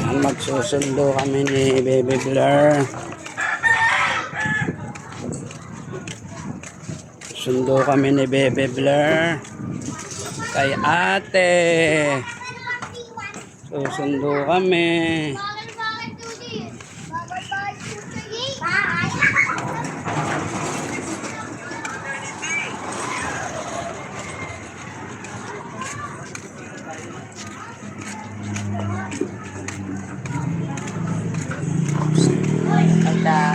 Yan, magsusundo kami ni Baby Blur. Sundo kami ni Baby Blur. Kay ate. Susundo kami.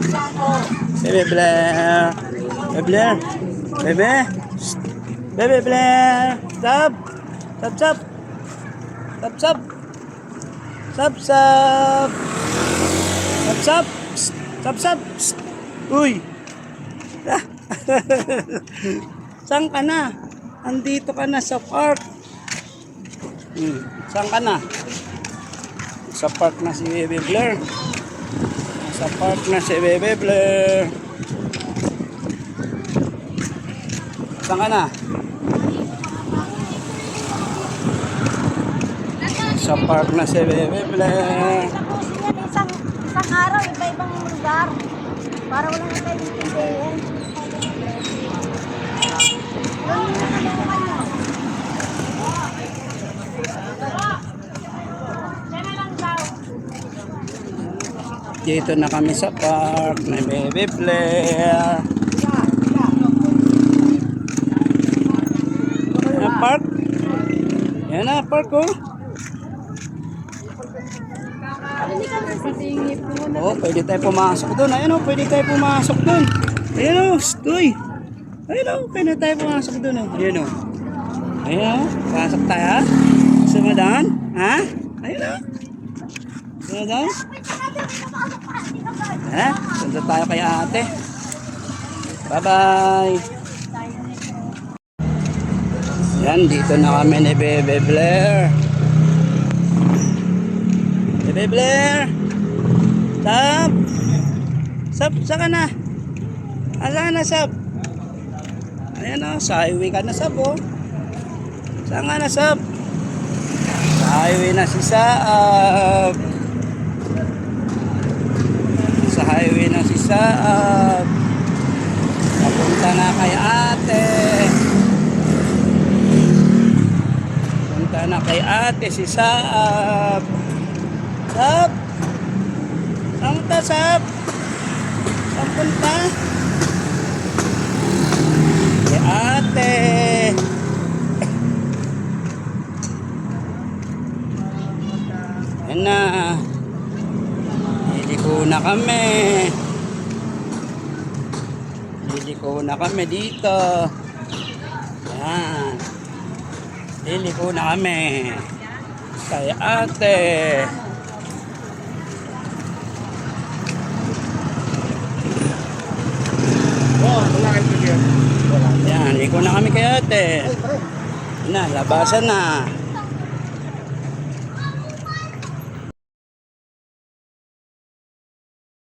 Baby Blair. Baby Blair. Baby. Shh. Baby Blair. Stop. Stop, stop. Stop, stop. Stop, stop. Stop, stop. Stop, stop. Uy. Saan ka na? Andito ka na sa park. Hmm. Saan ka na? Sa park na si Baby Blair. Sa park na si Bebe Blair. Saan ka na? Sa park na si Bebe Blair. Isang, isang araw, iba-ibang lugar. Para walang iba-ibang Dito na kami sa park na Bebe Blair. Yan na park. Yan na park oh. Oh, pwede tayo pumasok doon. Ayun oh, pwede tayo pumasok doon. Ayun oh, stoy. Ayun oh, pwede tayo pumasok doon oh. Ayun oh. Ayun oh, pasok tayo ha. Sumadan? Ha? Ayun oh. Sumadan? Ha? Sunod tayo kay ate. Bye-bye. Yan, dito na kami ni Bebe Blair. Bebe Blair! Sab! Sab, saan ka na? Asa ka na, Sab? Ayan o, sa highway ka na, Sab o. Saan ka na, Sab? Sa highway na si Saab. Sa highway na si Saab. Papunta na kay ate. Punta na kay ate si Saab. Sab! Saan ka, Sab? Saan punta? Kay ate. Yan na. Liliko na kami. Liliko na kami dito. Yan. Liliko na kami. Kay ate. Yan, liko na kami kay ate. Na, labasan na.